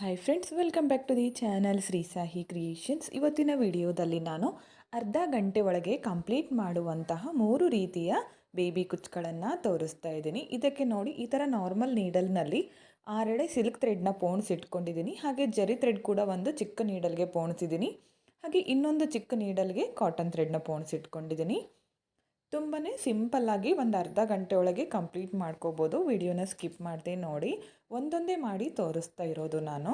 Hi friends welcome back to the channel Shri Sahi creations ಇವತ್ತಿನ ವಿಡಿಯೋದಲ್ಲಿ ನಾನು ಅರ್ಧ ಗಂಟೆ ಒಳಗೆ ಕಂಪ್ಲೀಟ್ ಮಾಡುವಂತಹ ಮೂರು ರೀತಿಯ ಬೇಬಿ ಕುಚ್ಗಳನ್ನು ತೋರಿಸ್ತಾ ಇದ್ದೀನಿ. ಇದಕ್ಕೆ ನೋಡಿ ಈ ಥರ ನಾರ್ಮಲ್ ನೀಡಲ್ನಲ್ಲಿ ಆರೆಡೆ ಸಿಲ್ಕ್ ಥ್ರೆಡ್ನ ಪೋಣಿಸಿಟ್ಕೊಂಡಿದ್ದೀನಿ ಹಾಗೆ ಜರಿ ಥ್ರೆಡ್ ಕೂಡ ಒಂದು ಚಿಕ್ಕ ನೀಡಲ್ಗೆ ಪೋಣಿಸಿದ್ದೀನಿ ಹಾಗೆ ಇನ್ನೊಂದು ಚಿಕ್ಕ ನೀಡಲ್ಗೆ ಕಾಟನ್ ಥ್ರೆಡ್ನ ಪೋಣಿಸಿಟ್ಕೊಂಡಿದ್ದೀನಿ ತುಂಬಾ ಸಿಂಪಲ್ಲಾಗಿ ಒಂದು ಅರ್ಧ ಗಂಟೆ ಒಳಗೆ ಕಂಪ್ಲೀಟ್ ಮಾಡ್ಕೋಬೋದು. ವಿಡಿಯೋನ ಸ್ಕಿಪ್ ಮಾಡಿದೆ ನೋಡಿ. ಒಂದೊಂದೇ ಮಾಡಿ ತೋರಿಸ್ತಾ ಇರೋದು ನಾನು.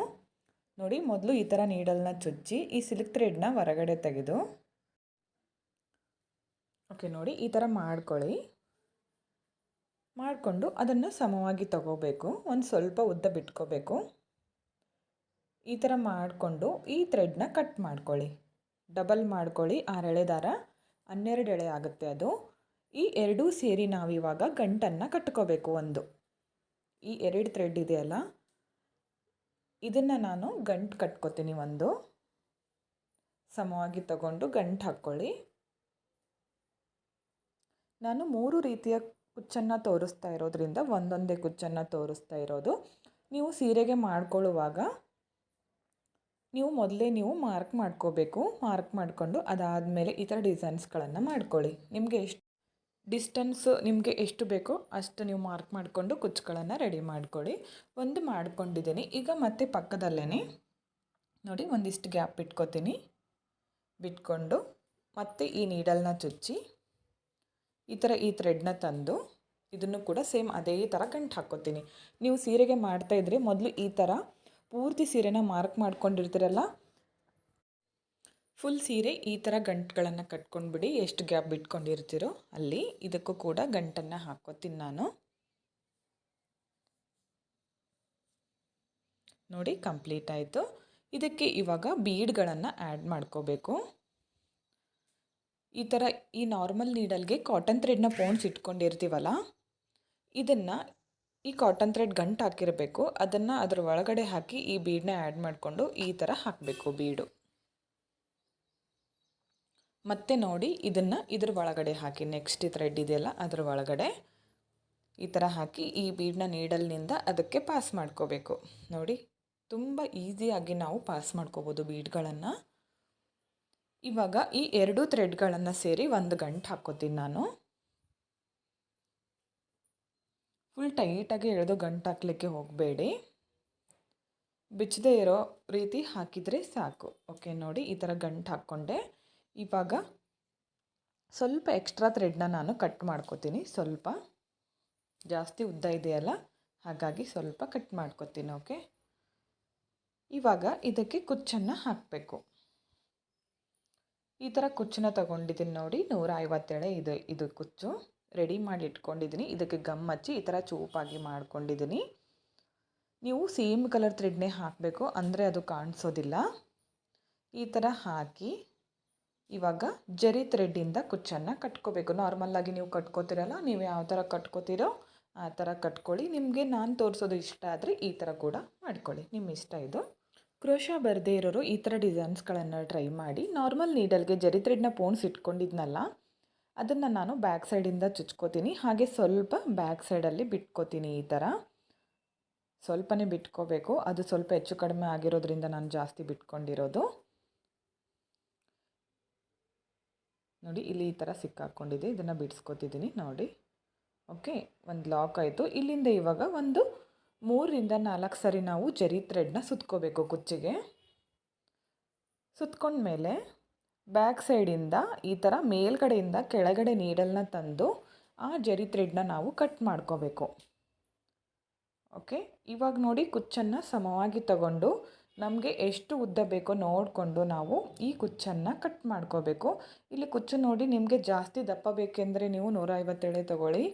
ನೋಡಿ, ಮೊದಲು ಈ ಥರ ನೀಡಲ್ನ ಚುಚ್ಚಿ, ಈ ಸಿಲ್ಕ್ ಥ್ರೆಡ್ನ ಹೊರಗಡೆ ತೆಗೆದು. ಓಕೆ, ನೋಡಿ, ಈ ಥರ ಮಾಡ್ಕೊಳ್ಳಿ. ಮಾಡಿಕೊಂಡು ಅದನ್ನು ಸಮವಾಗಿ ತಗೋಬೇಕು. ಒಂದು ಸ್ವಲ್ಪ ಉದ್ದ ಬಿಟ್ಕೋಬೇಕು. ಈ ಥರ ಮಾಡಿಕೊಂಡು ಈ ಥ್ರೆಡ್ನ ಕಟ್ ಮಾಡ್ಕೊಳ್ಳಿ. ಡಬಲ್ ಮಾಡ್ಕೊಳ್ಳಿ ಆರೆಳೆ ದಾರ. ಹನ್ನೆರಡು ಎಳೆ ಆಗುತ್ತೆ ಅದು. ಈ ಎರಡೂ ಸೇರಿ ನಾವಿವಾಗ ಗಂಟನ್ನು ಕಟ್ಕೋಬೇಕು ಒಂದು. ಈ ಎರಡು ಥ್ರೆಡ್ ಇದೆಯಲ್ಲ? ಇದನ್ನು ನಾನು ಗಂಟು ಕಟ್ಕೋತೀನಿ ಒಂದು. ಸಮವಾಗಿ ತಗೊಂಡು ಗಂಟು ಹಾಕ್ಕೊಳ್ಳಿ. ನಾನು ಮೂರು ರೀತಿಯ ಕುಚ್ಚನ್ನು ತೋರಿಸ್ತಾ ಇರೋದ್ರಿಂದ ಒಂದೊಂದೇ ಕುಚ್ಚನ್ನು ತೋರಿಸ್ತಾ ಇರೋದು. ನೀವು ಸೀರೆಗೆ ಮಾಡ್ಕೊಳ್ಳುವಾಗ ನೀವು ಮೊದಲೇ ನೀವು ಮಾರ್ಕ್ ಮಾಡ್ಕೋಬೇಕು. ಮಾರ್ಕ್ ಮಾಡಿಕೊಂಡು ಅದಾದಮೇಲೆ ಈ ಥರ ಡಿಸೈನ್ಸ್ಗಳನ್ನು ಮಾಡ್ಕೊಳ್ಳಿ. ನಿಮಗೆ ಎಷ್ಟು ಡಿಸ್ಟೆನ್ಸ್ ನಿಮಗೆ ಎಷ್ಟು ಬೇಕೋ ಅಷ್ಟು ನೀವು ಮಾರ್ಕ್ ಮಾಡಿಕೊಂಡು ಕುಚ್ಚುಗಳನ್ನು ರೆಡಿ ಮಾಡ್ಕೊಳ್ಳಿ. ಒಂದು ಮಾಡ್ಕೊಂಡಿದ್ದೀನಿ. ಈಗ ಮತ್ತೆ ಪಕ್ಕದಲ್ಲೇ ನೋಡಿ ಒಂದಿಷ್ಟು ಗ್ಯಾಪ್ ಇಟ್ಕೋತೀನಿ. ಬಿಟ್ಕೊಂಡು ಮತ್ತೆ ಈ ನೀಡಲ್ನ ಚುಚ್ಚಿ ಈ ಥರ ಈ ಥ್ರೆಡ್ನ ತಂದು ಇದನ್ನು ಕೂಡ ಸೇಮ್ ಅದೇ ಥರ ಗಂಟು ಹಾಕ್ಕೋತೀನಿ. ನೀವು ಸೀರೆಗೆ ಮಾಡ್ತಾಯಿದ್ರೆ ಮೊದಲು ಈ ಥರ ಪೂರ್ತಿ ಸೀರೆನ ಮಾರ್ಕ್ ಮಾಡ್ಕೊಂಡಿರ್ತೀರಲ್ಲ? ಫುಲ್ ಸೀರೆ ಈ ಥರ ಗಂಟುಗಳನ್ನು ಕಟ್ಕೊಂಡ್ಬಿಡಿ, ಎಷ್ಟು ಗ್ಯಾಪ್ ಬಿಟ್ಕೊಂಡಿರ್ತೀರೋ ಅಲ್ಲಿ. ಇದಕ್ಕೂ ಕೂಡ ಗಂಟನ್ನು ಹಾಕೋತೀನಿ ನಾನು. ನೋಡಿ ಕಂಪ್ಲೀಟ್ ಆಯಿತು. ಇದಕ್ಕೆ ಇವಾಗ ಬೀಡ್ಗಳನ್ನು ಆ್ಯಡ್ ಮಾಡ್ಕೋಬೇಕು. ಈ ಥರ ಈ ನಾರ್ಮಲ್ ನೀಡಲ್ಗೆ ಕಾಟನ್ ಥ್ರೆಡ್ನ ಪೋಣ್ಸ್ ಇಟ್ಕೊಂಡಿರ್ತೀವಲ್ಲ, ಇದನ್ನು ಈ ಕಾಟನ್ ಥ್ರೆಡ್ ಗಂಟು ಹಾಕಿರಬೇಕು. ಅದನ್ನು ಅದರ ಒಳಗಡೆ ಹಾಕಿ ಈ ಬೀಡನ್ನ ಆ್ಯಡ್ ಮಾಡಿಕೊಂಡು ಈ ಥರ ಹಾಕಬೇಕು ಬೀಡು ಮತ್ತೆ ನೋಡಿ ಇದನ್ನು ಇದ್ರ ಒಳಗಡೆ ಹಾಕಿ. ನೆಕ್ಸ್ಟ್ ಥ್ರೆಡ್ ಇದೆಯಲ್ಲ, ಅದರ ಒಳಗಡೆ ಈ ಥರ ಹಾಕಿ ಈ ಬೀಡನ್ನ ನೀಡಲ್ನಿಂದ ಅದಕ್ಕೆ ಪಾಸ್ ಮಾಡ್ಕೋಬೇಕು. ನೋಡಿ, ತುಂಬ ಈಸಿಯಾಗಿ ನಾವು ಪಾಸ್ ಮಾಡ್ಕೋಬೋದು ಬೀಡ್ಗಳನ್ನು ಇವಾಗ ಈ ಎರಡು ಥ್ರೆಡ್ಗಳನ್ನು ಸೇರಿ ಒಂದು ಗಂಟು ಹಾಕ್ಕೋತೀನಿ ನಾನು. ಫುಲ್ ಟೈಟಾಗಿ ಎಳೆದು ಗಂಟು ಹಾಕ್ಲಿಕ್ಕೆ ಹೋಗಬೇಡಿ. ಬಿಚ್ಚದೇ ಇರೋ ರೀತಿ ಹಾಕಿದರೆ ಸಾಕು. ಓಕೆ, ನೋಡಿ ಈ ಥರ ಗಂಟು ಹಾಕ್ಕೊಂಡೆ. ಇವಾಗ ಸ್ವಲ್ಪ ಎಕ್ಸ್ಟ್ರಾ ಥ್ರೆಡ್ನ ನಾನು ಕಟ್ ಮಾಡ್ಕೋತೀನಿ. ಸ್ವಲ್ಪ ಜಾಸ್ತಿ ಉದ್ದ ಇದೆಯಲ್ಲ, ಹಾಗಾಗಿ ಸ್ವಲ್ಪ ಕಟ್ ಮಾಡ್ಕೋತೀನಿ, ಓಕೆ? ಇವಾಗ ಇದಕ್ಕೆ ಕುಚ್ಚನ್ನು ಹಾಕಬೇಕು. ಈ ಥರ ಕುಚ್ಚನ್ನ ತಗೊಂಡಿದ್ದೀನಿ ನೋಡಿ, ನೂರ ಐವತ್ತೇಳೆ ಇದು ಇದು ಕುಚ್ಚು. ರೆಡಿ ಮಾಡಿ ಇಟ್ಕೊಂಡಿದ್ದೀನಿ. ಇದಕ್ಕೆ ಗಮ್ ಹಚ್ಚಿ ಈ ಥರ ಚೂಪಾಗಿ ಮಾಡ್ಕೊಂಡಿದ್ದೀನಿ. ನೀವು ಸೇಮ್ ಕಲರ್ ಥ್ರೆಡ್ನೇ ಹಾಕಬೇಕು, ಅಂದರೆ ಅದು ಕಾಣಿಸೋದಿಲ್ಲ. ಈ ಥರ ಹಾಕಿ ಇವಾಗ ಜರಿ ಥ್ರೆಡ್ಡಿಂದ ಕುಚ್ಚನ್ನು ಕಟ್ಕೋಬೇಕು. ನಾರ್ಮಲ್ಲಾಗಿ ನೀವು ಕಟ್ಕೋತಿರಲ್ಲ, ನೀವು ಯಾವ ಥರ ಕಟ್ಕೋತೀರೋ ಆ ಥರ ಕಟ್ಕೊಳ್ಳಿ. ನಿಮಗೆ ನಾನು ತೋರಿಸೋದು ಇಷ್ಟ ಆದರೆ ಈ ಥರ ಕೂಡ ಮಾಡ್ಕೊಳ್ಳಿ. ನಿಮ್ಮ ಇಷ್ಟ ಇದು. ಕ್ರೋಶ ಬರದೇ ಇರೋರು ಈ ಥರ ಡಿಸೈನ್ಸ್ಗಳನ್ನು ಟ್ರೈ ಮಾಡಿ. ನಾರ್ಮಲ್ ನೀಡಲ್ಗೆ ಜರಿ ಥ್ರೆಡ್ನ ಪೋಣ್ಸ್ ಇಟ್ಕೊಂಡಿದ್ನಲ್ಲ ಅದನ್ನು ನಾನು ಬ್ಯಾಕ್ ಸೈಡಿಂದ ಚುಚ್ಕೋತೀನಿ. ಹಾಗೆ ಸ್ವಲ್ಪ ಬ್ಯಾಕ್ ಸೈಡಲ್ಲಿ ಬಿಟ್ಕೋತೀನಿ ಈ ಥರ ಸ್ವಲ್ಪನೇ ಬಿಟ್ಕೋಬೇಕು. ಅದು ಸ್ವಲ್ಪ ಹೆಚ್ಚು ಕಡಿಮೆ ಆಗಿರೋದ್ರಿಂದ ನಾನು ಜಾಸ್ತಿ ಬಿಟ್ಕೊಂಡಿರೋದು. ನೋಡಿ, ಇಲ್ಲಿ ಈ ಥರ ಸಿಕ್ಕಾಕ್ಕೊಂಡಿದೆ ಇದನ್ನು ಬಿಡಿಸ್ಕೊತಿದ್ದೀನಿ ನೋಡಿ. ಓಕೆ, ಒಂದು ಲಾಕ್ ಆಯಿತು. ಇಲ್ಲಿಂದ ಇವಾಗ ಒಂದು ಮೂರರಿಂದ ನಾಲ್ಕು ಸರಿ ನಾವು ಜರಿ ಥ್ರೆಡ್ನ ಸುತ್ಕೋಬೇಕು ಕುಚ್ಚಿಗೆ. ಸುತ್ಕೊಂಡ್ಮೇಲೆ ಬ್ಯಾಕ್ ಸೈಡಿಂದ ಈ ಥರ ಮೇಲ್ಗಡೆಯಿಂದ ಕೆಳಗಡೆ ನೀಡಲ್ನ ತಂದು ಆ ಜರಿ ಥ್ರೆಡ್ನ ನಾವು ಕಟ್ ಮಾಡ್ಕೋಬೇಕು. ಓಕೆ ಇವಾಗ ನೋಡಿ ಕುಚ್ಚನ್ನು ಸಮವಾಗಿ ತಗೊಂಡು ನಮಗೆ ಎಷ್ಟು ಉದ್ದ ಬೇಕೋ ನೋಡಿಕೊಂಡು ನಾವು ಈ ಕುಚ್ಚನ್ನು ಕಟ್ ಮಾಡ್ಕೋಬೇಕು. ಇಲ್ಲಿ ಕುಚ್ಚು ನೋಡಿ ನಿಮಗೆ ಜಾಸ್ತಿ ದಪ್ಪ ಬೇಕೆಂದರೆ ನೀವು ನೂರ ಐವತ್ತೇಳೆ ತೊಗೊಳ್ಳಿ.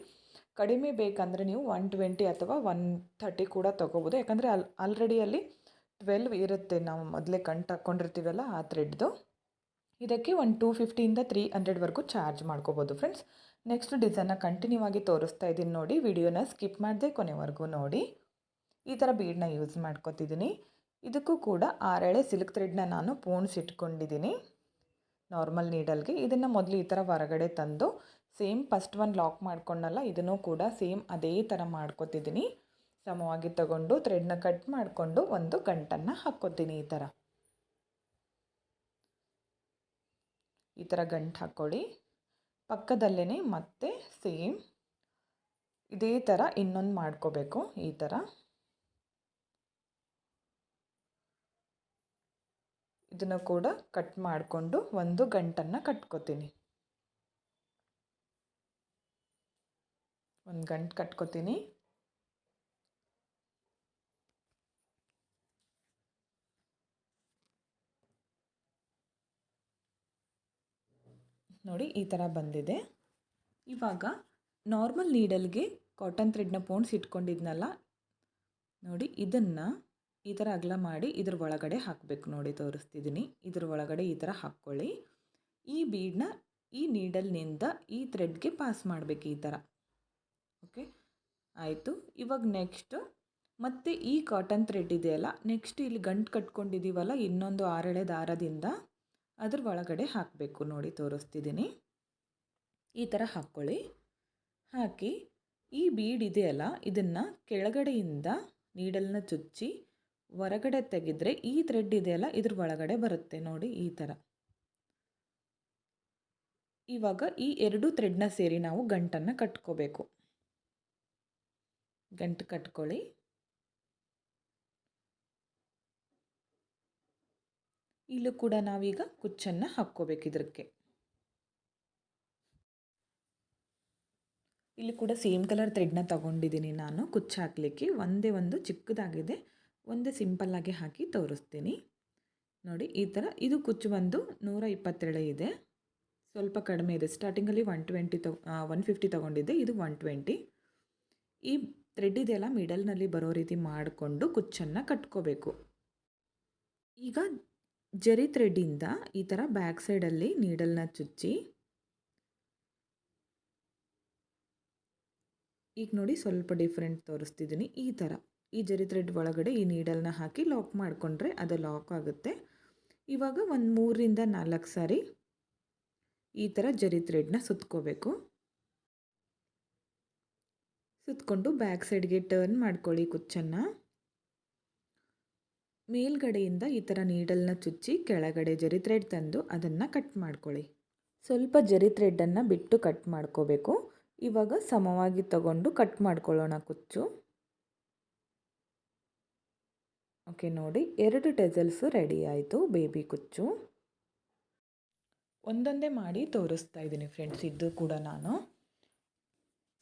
ಕಡಿಮೆ ಬೇಕಂದರೆ ನೀವು ಒನ್ ಟ್ವೆಂಟಿ ಅಥವಾ ಒನ್ ಥರ್ಟಿ ಕೂಡ ತೊಗೋಬೋದು. ಯಾಕಂದರೆ ಅಲ್ಲಿ ಆಲ್ರೆಡಿ ಅಲ್ಲಿ ಟ್ವೆಲ್ವ್ ಇರುತ್ತೆ. ನಾವು ಮೊದಲೇ ಕಂಟು ತಕ್ಕೊಂಡಿರ್ತೀವಲ್ಲ ಆ ಥ್ರೆಡ್ದು ಇದಕ್ಕೆ ಒಂದು ಟೂ ಫಿಫ್ಟಿಯಿಂದ ತ್ರೀ ಹಂಡ್ರೆಡ್ವರೆಗೂ ಚಾರ್ಜ್ ಮಾಡ್ಕೋಬೋದು ಫ್ರೆಂಡ್ಸ್ ನೆಕ್ಸ್ಟ್ ಡಿಸೈನ್ನ ಕಂಟಿನ್ಯೂ ಆಗಿ ತೋರಿಸ್ತಾ ಇದ್ದೀನಿ ನೋಡಿ ವಿಡಿಯೋನ ಸ್ಕಿಪ್ ಮಾಡದೆ ಕೊನೆವರೆಗೂ ನೋಡಿ. ಈ ಥರ ಬೀಡನ್ನ ಯೂಸ್ ಮಾಡ್ಕೋತಿದ್ದೀನಿ. ಇದಕ್ಕೂ ಕೂಡ ಆರೆಳೆ ಸಿಲ್ಕ್ ಥ್ರೆಡ್ನ ನಾನು ಪೋಣಿಸಿಟ್ಕೊಂಡಿದ್ದೀನಿ ನಾರ್ಮಲ್ ನೀಡಲ್ಗೆ ಇದನ್ನು ಮೊದಲು ಈ ಥರ ಹೊರಗಡೆ ತಂದು ಸೇಮ್ ಫಸ್ಟ್ ಒನ್ ಲಾಕ್ ಮಾಡ್ಕೊಂಡಲ್ಲ, ಇದನ್ನು ಕೂಡ ಸೇಮ್ ಅದೇ ಥರ ಮಾಡ್ಕೊತಿದ್ದೀನಿ. ಸಮವಾಗಿ ತಗೊಂಡು ಥ್ರೆಡ್ನ ಕಟ್ ಮಾಡಿಕೊಂಡು ಒಂದು ಗಂಟನ್ನು ಹಾಕ್ಕೋತೀನಿ ಈ ಥರ ಈ ಥರ ಗಂಟು ಹಾಕ್ಕೊಳ್ಳಿ ಪಕ್ಕದಲ್ಲೇ ಮತ್ತೆ ಸೇಮ್ ಇದೇ ಥರ ಇನ್ನೊಂದು ಮಾಡ್ಕೋಬೇಕು ಈ ಥರ ಇದನ್ನು ಕೂಡ ಕಟ್ ಮಾಡಿಕೊಂಡು ಒಂದು ಗಂಟನ್ನು ಕಟ್ಕೋತೀನಿ. ಒಂದು ಗಂಟು ಕಟ್ಕೋತೀನಿ. ನೋಡಿ, ಈ ಥರ ಬಂದಿದೆ. ಇವಾಗ ನಾರ್ಮಲ್ ನೀಡಲ್ಗೆ ಕಾಟನ್ ಥ್ರೆಡ್ನ ಪೋಣ್ಸ್ ಇಟ್ಕೊಂಡಿದ್ನಲ್ಲ, ನೋಡಿ, ಇದನ್ನು ಈ ಥರ ಅಗಲ ಮಾಡಿ ಇದ್ರ ಒಳಗಡೆ ಹಾಕಬೇಕು ನೋಡಿ ತೋರಿಸ್ತಿದ್ದೀನಿ ಇದ್ರ ಒಳಗಡೆ ಈ ಥರ ಹಾಕ್ಕೊಳ್ಳಿ. ಈ ಬೀಡನ್ನ ಈ ನೀಡಲ್ನಿಂದ ಈ ಥ್ರೆಡ್ಗೆ ಪಾಸ್ ಮಾಡಬೇಕು ಈ ಥರ ಓಕೆ ಆಯಿತು. ಇವಾಗ ನೆಕ್ಸ್ಟು ಮತ್ತು ಈ ಕಾಟನ್ ಥ್ರೆಡ್ ಇದೆಯಲ್ಲ ನೆಕ್ಸ್ಟ್ ಇಲ್ಲಿ ಗಂಟು ಕಟ್ಕೊಂಡಿದ್ದೀವಲ್ಲ ಇನ್ನೊಂದು ಆರಳೆ ದಾರದಿಂದ ಅದ್ರ ಒಳಗಡೆ ಹಾಕಬೇಕು. ನೋಡಿ, ತೋರಿಸ್ತಿದ್ದೀನಿ. ಈ ಥರ ಹಾಕ್ಕೊಳ್ಳಿ. ಹಾಕಿ, ಈ ಬೀಡ್ ಇದೆಯಲ್ಲ ಇದನ್ನು ಕೆಳಗಡೆಯಿಂದ ನೀಡಲ್ನ ಚುಚ್ಚಿ ಹೊರಗಡೆ ತೆಗೆದರೆ ಈ ಥ್ರೆಡ್ ಇದೆಯಲ್ಲ ಇದ್ರ ಒಳಗಡೆ ಬರುತ್ತೆ. ನೋಡಿ, ಈ ಥರ ಇವಾಗ ಈ ಎರಡು ಥ್ರೆಡ್ನ ಸೇರಿ ನಾವು ಗಂಟನ್ನು ಕಟ್ಕೋಬೇಕು. ಗಂಟು ಕಟ್ಕೊಳ್ಳಿ. ಇಲ್ಲೂ ಕೂಡ ನಾವೀಗ ಕುಚ್ಚನ್ನು ಹಾಕ್ಕೋಬೇಕು ಇದಕ್ಕೆ ಇಲ್ಲಿ ಕೂಡ ಸೇಮ್ ಕಲರ್ ಥ್ರೆಡ್ನ ತಗೊಂಡಿದ್ದೀನಿ ನಾನು ಕುಚ್ಚು ಹಾಕಲಿಕ್ಕೆ. ಒಂದೇ ಒಂದು ಚಿಕ್ಕದಾಗಿದೆ. ಒಂದೇ ಸಿಂಪಲ್ಲಾಗಿ ಹಾಕಿ ತೋರಿಸ್ತೀನಿ. ನೋಡಿ, ಈ ಥರ ಇದು ಕುಚ್ಚು ಬಂದು ನೂರ ಇಪ್ಪತ್ತೆರಡು ಇದೆ. ಸ್ವಲ್ಪ ಕಡಿಮೆ ಇದೆ. ಸ್ಟಾರ್ಟಿಂಗಲ್ಲಿ one twenty to one fifty ತೊಗೊಂಡಿದ್ದೆ. ಇದು ಒನ್ ಟ್ವೆಂಟಿ ಈ ಥ್ರೆಡ್ ಇದೆಲ್ಲ ಮಿಡಲ್ನಲ್ಲಿ ಬರೋ ರೀತಿ ಮಾಡಿಕೊಂಡು ಕುಚ್ಚನ್ನು ಕಟ್ಕೋಬೇಕು. ಈಗ ಜರಿ ಥ್ರೆಡ್ಡಿಂದ ಈ ಥರ ಬ್ಯಾಕ್ ಸೈಡಲ್ಲಿ ನೀಡಲ್ನ ಚುಚ್ಚಿ, ಈಗ ನೋಡಿ ಸ್ವಲ್ಪ ಡಿಫ್ರೆಂಟ್ ತೋರಿಸ್ತಿದ್ದೀನಿ ಈ ಥರ ಈ ಜರಿ ಥ್ರೆಡ್ ಒಳಗಡೆ ಈ ನೀಡಲ್ನ ಹಾಕಿ ಲಾಕ್ ಮಾಡಿಕೊಂಡ್ರೆ ಅದು ಲಾಕ್ ಆಗುತ್ತೆ. ಇವಾಗ ಒಂದು ಮೂರರಿಂದ ನಾಲ್ಕು ಸಾರಿ ಈ ಥರ ಜರಿ ಥ್ರೆಡ್ನ ಸುತ್ಕೋಬೇಕು. ಸುತ್ಕೊಂಡು ಬ್ಯಾಕ್ ಸೈಡ್ಗೆ ಟರ್ನ್ ಮಾಡ್ಕೊಳ್ಳಿ ಕುಚ್ಚನ್ನು. ಮೇಲ್ಗಡೆಯಿಂದ ಈ ಥರ ನೀಡಲ್ನ ಚುಚ್ಚಿ ಕೆಳಗಡೆ ಜರಿ ಥ್ರೆಡ್ ತಂದು ಅದನ್ನು ಕಟ್ ಮಾಡ್ಕೊಳ್ಳಿ. ಸ್ವಲ್ಪ ಜರಿ ಥ್ರೆಡ್ಡನ್ನು ಬಿಟ್ಟು ಕಟ್ ಮಾಡ್ಕೋಬೇಕು. ಇವಾಗ ಸಮವಾಗಿ ತಗೊಂಡು ಕಟ್ ಮಾಡ್ಕೊಳ್ಳೋಣ ಕುಚ್ಚು. ಓಕೆ, ನೋಡಿ ಎರಡು ಟೆಸಲ್ಸು ರೆಡಿ ಆಯಿತು ಬೇಬಿ ಕುಚ್ಚು. ಒಂದೊಂದೇ ಮಾಡಿ ತೋರಿಸ್ತಾ ಇದ್ದೀನಿ ಫ್ರೆಂಡ್ಸ್ ಇದು ಕೂಡ ನಾನು.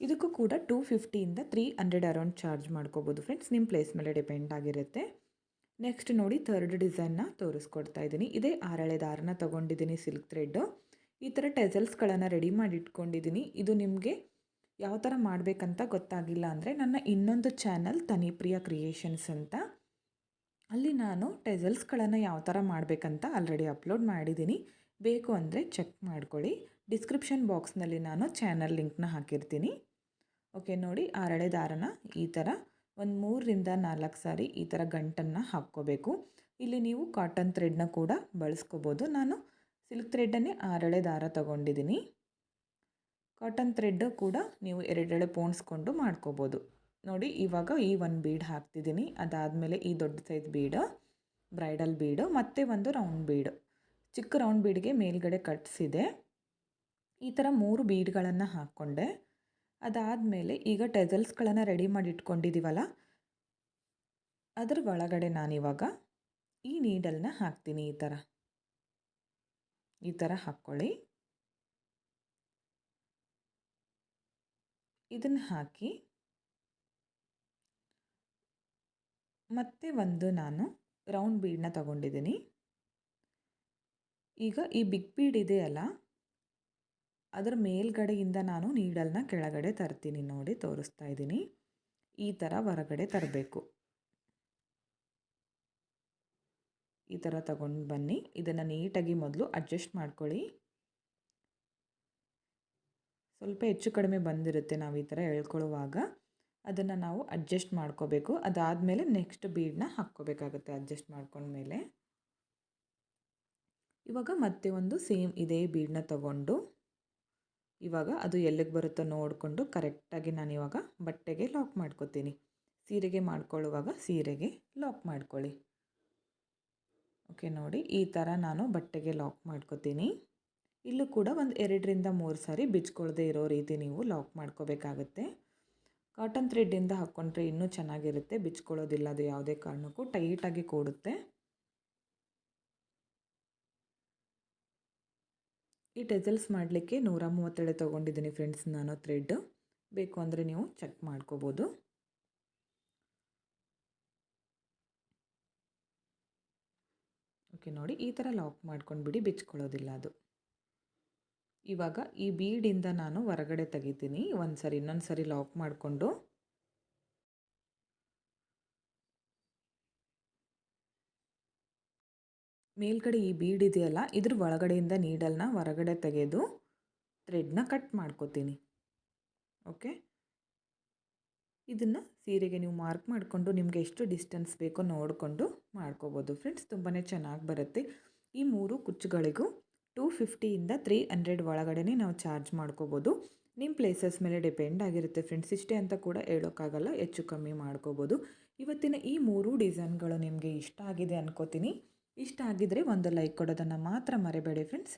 ಇದಕ್ಕೂ ಕೂಡ ಟೂ ಫಿಫ್ಟಿಯಿಂದ ತ್ರೀ ಹಂಡ್ರೆಡ್ ಅರೌಂಡ್ ಚಾರ್ಜ್ ಮಾಡ್ಕೋಬೋದು ಫ್ರೆಂಡ್ಸ್ ನಿಮ್ಮ ಪ್ಲೇಸ್ ಮೇಲೆ ಡಿಪೆಂಡ್ ಆಗಿರುತ್ತೆ. ನೆಕ್ಸ್ಟ್ ನೋಡಿ ಥರ್ಡ್ ಡಿಸೈನ್ನ ತೋರಿಸ್ಕೊಡ್ತಾ ಇದ್ದೀನಿ. ಇದೇ ಆರಳೆ ದಾರನ ತೊಗೊಂಡಿದ್ದೀನಿ ಸಿಲ್ಕ್ ಥ್ರೆಡ್ಡು ಈ ಥರ ಟೆಸಲ್ಸ್ಗಳನ್ನು ರೆಡಿ ಮಾಡಿ ಇಟ್ಕೊಂಡಿದ್ದೀನಿ. ಇದು ನಿಮಗೆ ಯಾವ ಥರ ಮಾಡಬೇಕಂತ ಗೊತ್ತಾಗಿಲ್ಲ ಅಂದರೆ ನನ್ನ ಇನ್ನೊಂದು ಚಾನಲ್ ತನಿಪ್ರಿಯ ಕ್ರಿಯೇಷನ್ಸ್ ಅಂತ. ಅಲ್ಲಿ ನಾನು ಟೆಸಲ್ಸ್ಗಳನ್ನು ಯಾವ ಥರ ಮಾಡಬೇಕಂತ ಆಲ್ರೆಡಿ ಅಪ್ಲೋಡ್ ಮಾಡಿದ್ದೀನಿ. ಬೇಕು ಅಂದರೆ ಚೆಕ್ ಮಾಡ್ಕೊಳ್ಳಿ. ಡಿಸ್ಕ್ರಿಪ್ಷನ್ ಬಾಕ್ಸ್ನಲ್ಲಿ ನಾನು ಚಾನಲ್ ಲಿಂಕ್ನ ಹಾಕಿರ್ತೀನಿ. ಓಕೆ ನೋಡಿ ಆರಳೆ ದಾರನ ಈ ಥರ ಒಂದು ಮೂರರಿಂದ ನಾಲ್ಕು ಸಾರಿ ಈ ಥರ ಗಂಟನ್ನು ಹಾಕ್ಕೋಬೇಕು. ಇಲ್ಲಿ ನೀವು ಕಾಟನ್ ಥ್ರೆಡ್ನ ಕೂಡ ಬಳಸ್ಕೋಬೋದು. ನಾನು ಸಿಲ್ಕ್ ಥ್ರೆಡ್ಡನ್ನೇ ಆರಳೆ ದಾರ ತಗೊಂಡಿದ್ದೀನಿ ಕಾಟನ್ ಥ್ರೆಡ್ ಕೂಡ ನೀವು ಎರಡೆಳೆ ಪೋಣಿಸ್ಕೊಂಡು ಮಾಡ್ಕೋಬೋದು. ನೋಡಿ, ಇವಾಗ ಈ ಒಂದು ಬೀಡ್ ಹಾಕ್ತಿದ್ದೀನಿ ಅದಾದಮೇಲೆ ಈ ದೊಡ್ಡ ಸೈಜ್ ಬೀಡ ಬ್ರೈಡಲ್ ಬೀಡು ಮತ್ತು ಒಂದು ರೌಂಡ್ ಬೀಡು ಚಿಕ್ಕ ರೌಂಡ್ ಬೀಡ್ಗೆ ಮೇಲ್ಗಡೆ ಕಟ್ಸಿದೆ ಈ ಥರ ಮೂರು ಬೀಡ್ಗಳನ್ನು ಹಾಕ್ಕೊಂಡೆ. ಅದಾದಮೇಲೆ ಈಗ ಟೆಸಲ್ಸ್ಗಳನ್ನು ರೆಡಿ ಮಾಡಿ ಇಟ್ಕೊಂಡಿದ್ದೀವಲ್ಲ ಅದರ ಒಳಗಡೆ ನಾನಿವಾಗ ಈ ನೀಡಲ್ನ ಹಾಕ್ತೀನಿ ಈ ಥರ ಈ ಥರ ಹಾಕ್ಕೊಳ್ಳಿ. ಇದನ್ನು ಹಾಕಿ ಮತ್ತೆ ಒಂದು ನಾನು ರೌಂಡ್ ಬೀಡನ್ನ ತಗೊಂಡಿದ್ದೀನಿ. ಈಗ ಈ ಬಿಗ್ ಬೀಡ್ ಇದೆಯಲ್ಲ ಅದರ ಮೇಲ್ಗಡೆಯಿಂದ ನಾನು ನೀಡಲ್ನ ಕೆಳಗಡೆ ತರ್ತೀನಿ ನೋಡಿ, ತೋರಿಸ್ತಾ ಇದ್ದೀನಿ. ಈ ಥರ ಹೊರಗಡೆ ತರಬೇಕು. ಈ ಥರ ತಗೊಂಡು ಬನ್ನಿ. ಇದನ್ನು ನೀಟಾಗಿ ಮೊದಲು ಅಡ್ಜಸ್ಟ್ ಮಾಡ್ಕೊಳ್ಳಿ. ಸ್ವಲ್ಪ ಹೆಚ್ಚು ಕಡಿಮೆ ಬಂದಿರುತ್ತೆ ನಾವು ಈ ಥರ ಎಳ್ಕೊಳ್ಳುವಾಗ. ಅದನ್ನು ನಾವು ಅಡ್ಜಸ್ಟ್ ಮಾಡ್ಕೋಬೇಕು. ಅದಾದಮೇಲೆ ನೆಕ್ಸ್ಟ್ ಬೀಡನ್ನ ಹಾಕ್ಕೋಬೇಕಾಗುತ್ತೆ ಅಡ್ಜಸ್ಟ್ ಮಾಡ್ಕೊಂಡ್ಮೇಲೆ. ಇವಾಗ ಮತ್ತೆ ಒಂದು ಸೇಮ್ ಇದೇ ಬೀಡನ್ನ ತಗೊಂಡು ಇವಾಗ ಅದು ಎಲ್ಲಿಗೆ ಬರುತ್ತೋ ನೋಡಿಕೊಂಡು ಕರೆಕ್ಟಾಗಿ ನಾನು ಇವಾಗ ಬಟ್ಟೆಗೆ ಲಾಕ್ ಮಾಡ್ಕೋತೀನಿ. ಸೀರೆಗೆ ಮಾಡ್ಕೊಳ್ಳುವಾಗ ಸೀರೆಗೆ ಲಾಕ್ ಮಾಡ್ಕೊಳ್ಳಿ. ಓಕೆ, ನೋಡಿ ಈ ಥರ ನಾನು ಬಟ್ಟೆಗೆ ಲಾಕ್ ಮಾಡ್ಕೋತೀನಿ. ಇಲ್ಲೂ ಕೂಡ ಒಂದು ಎರಡರಿಂದ ಮೂರು ಸಾರಿ ಬಿಚ್ಕೊಳ್ಳದೆ ಇರೋ ರೀತಿ ನೀವು ಲಾಕ್ ಮಾಡ್ಕೋಬೇಕಾಗತ್ತೆ. ಕಾಟನ್ ಥ್ರೆಡ್ಡಿಂದ ಹಾಕ್ಕೊಂಡ್ರೆ ಇನ್ನೂ ಚೆನ್ನಾಗಿರುತ್ತೆ ಬಿಚ್ಕೊಳ್ಳೋದಿಲ್ಲ ಅದು ಯಾವುದೇ ಕಾರಣಕ್ಕೂ ಟೈಟಾಗಿ ಕೂಡುತ್ತೆ. ಈ ಟೆಸಲ್ಸ್ ಮಾಡಲಿಕ್ಕೆ ನೂರ ಮೂವತ್ತೆರಡು ತೊಗೊಂಡಿದ್ದೀನಿ ಫ್ರೆಂಡ್ಸ್ ನಾನು ಥ್ರೆಡ್ ಬೇಕು ಅಂದರೆ ನೀವು ಚೆಕ್ ಮಾಡ್ಕೋಬೋದು. ಓಕೆ ನೋಡಿ ಈ ಥರ ಲಾಕ್ ಮಾಡ್ಕೊಂಡು ಬಿಡಿ ಬಿಚ್ಕೊಳ್ಳೋದಿಲ್ಲ ಅದು. ಇವಾಗ ಈ ಬೀಡಿಂದ ನಾನು ಹೊರಗಡೆ ತೆಗಿತೀನಿ. ಒಂದು ಸರಿ ಇನ್ನೊಂದು ಸರಿ ಲಾಕ್ ಮಾಡಿಕೊಂಡು ಮೇಲ್ಗಡೆ ಈ ಬೀಡ್ ಇದೆಯಲ್ಲ, ಇದ್ರ ಒಳಗಡೆಯಿಂದ ನೀಡಲ್ನ ಹೊರಗಡೆ ತೆಗೆದು ಥ್ರೆಡ್ನ ಕಟ್ ಮಾಡ್ಕೋತೀನಿ. ಓಕೆ ಇದನ್ನು ಸೀರೆಗೆ ನೀವು ಮಾರ್ಕ್ ಮಾಡಿಕೊಂಡು ನಿಮಗೆ ಎಷ್ಟು ಡಿಸ್ಟೆನ್ಸ್ ಬೇಕೋ ನೋಡಿಕೊಂಡು ಮಾಡ್ಕೋಬೋದು. ಫ್ರೆಂಡ್ಸ್ ತುಂಬಾ ಚೆನ್ನಾಗಿ ಬರುತ್ತೆ. ಈ ಮೂರು ಕುಚ್ಚುಗಳಿಗೂ ಟೂ ಫಿಫ್ಟಿಯಿಂದ ತ್ರೀ ಹಂಡ್ರೆಡ್ ಒಳಗಡೆ ನಾವು ಚಾರ್ಜ್ ಮಾಡ್ಕೋಬೋದು. ನಿಮ್ಮ ಪ್ಲೇಸಸ್ ಮೇಲೆ ಡಿಪೆಂಡ್ ಆಗಿರುತ್ತೆ. ಫ್ರೆಂಡ್ಸ್ ಇಷ್ಟೇ ಅಂತ ಕೂಡ ಹೇಳೋಕ್ಕಾಗಲ್ಲ, ಹೆಚ್ಚು ಕಮ್ಮಿ ಮಾಡ್ಕೋಬೋದು. ಇವತ್ತಿನ ಈ ಮೂರು ಡಿಸೈನ್ಗಳು ನಿಮಗೆ ಇಷ್ಟ ಆಗಿದೆ ಅನ್ಕೋತೀನಿ. ಇಷ್ಟ ಆಗಿದರೆ ಒಂದು ಲೈಕ್ ಕೊಡೋದನ್ನು ಮಾತ್ರ ಮರೆಬೇಡಿ ಫ್ರೆಂಡ್ಸ್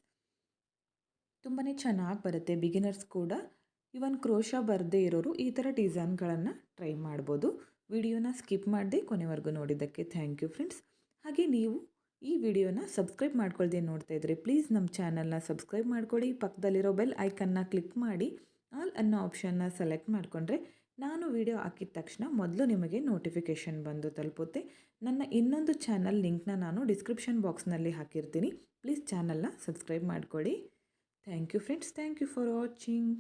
ತುಂಬಾ ಚೆನ್ನಾಗಿ ಬರುತ್ತೆ ಬಿಗಿನರ್ಸ್ ಕೂಡ. ಇವನ್ ಕ್ರೋಶ ಬರದೇ ಇರೋರು ಈ ಥರ ಡಿಸೈನ್ಗಳನ್ನು ಟ್ರೈ ಮಾಡ್ಬೋದು. ವಿಡಿಯೋನ ಸ್ಕಿಪ್ ಮಾಡದೆ ಕೊನೆವರೆಗೂ ನೋಡಿದ್ದಕ್ಕೆ ಥ್ಯಾಂಕ್ ಯು ಫ್ರೆಂಡ್ಸ್ ಹಾಗೆ ನೀವು ಈ ವಿಡಿಯೋನ ಸಬ್ಸ್ಕ್ರೈಬ್ ಮಾಡ್ಕೊಳ್ದೆ ನೋಡ್ತಾ ಇದ್ರೆ ಪ್ಲೀಸ್ ನಮ್ಮ ಚಾನಲ್ನ ಸಬ್ಸ್ಕ್ರೈಬ್ ಮಾಡ್ಕೊಳ್ಳಿ. ಪಕ್ಕದಲ್ಲಿರೋ ಬೆಲ್ ಐಕನ್ನ ಕ್ಲಿಕ್ ಮಾಡಿ. ಆಲ್ ಅನ್ನೋ ಆಪ್ಷನ್ನ ಸೆಲೆಕ್ಟ್ ಮಾಡಿಕೊಂಡ್ರೆ ನಾನು ವಿಡಿಯೋ ಹಾಕಿದ ತಕ್ಷಣ ಮೊದಲು ನಿಮಗೆ ನೋಟಿಫಿಕೇಷನ್ ಬಂದು ತಲುಪುತ್ತೆ. ನನ್ನ ಇನ್ನೊಂದು ಚಾನಲ್ ಲಿಂಕ್ನ ನಾನು ಡಿಸ್ಕ್ರಿಪ್ಷನ್ ಬಾಕ್ಸ್ನಲ್ಲಿ ಹಾಕಿರ್ತೀನಿ. ಪ್ಲೀಸ್ ಚಾನಲ್ನ ಸಬ್ಸ್ಕ್ರೈಬ್ ಮಾಡಿಕೊಡಿ thank you friends thank you for watching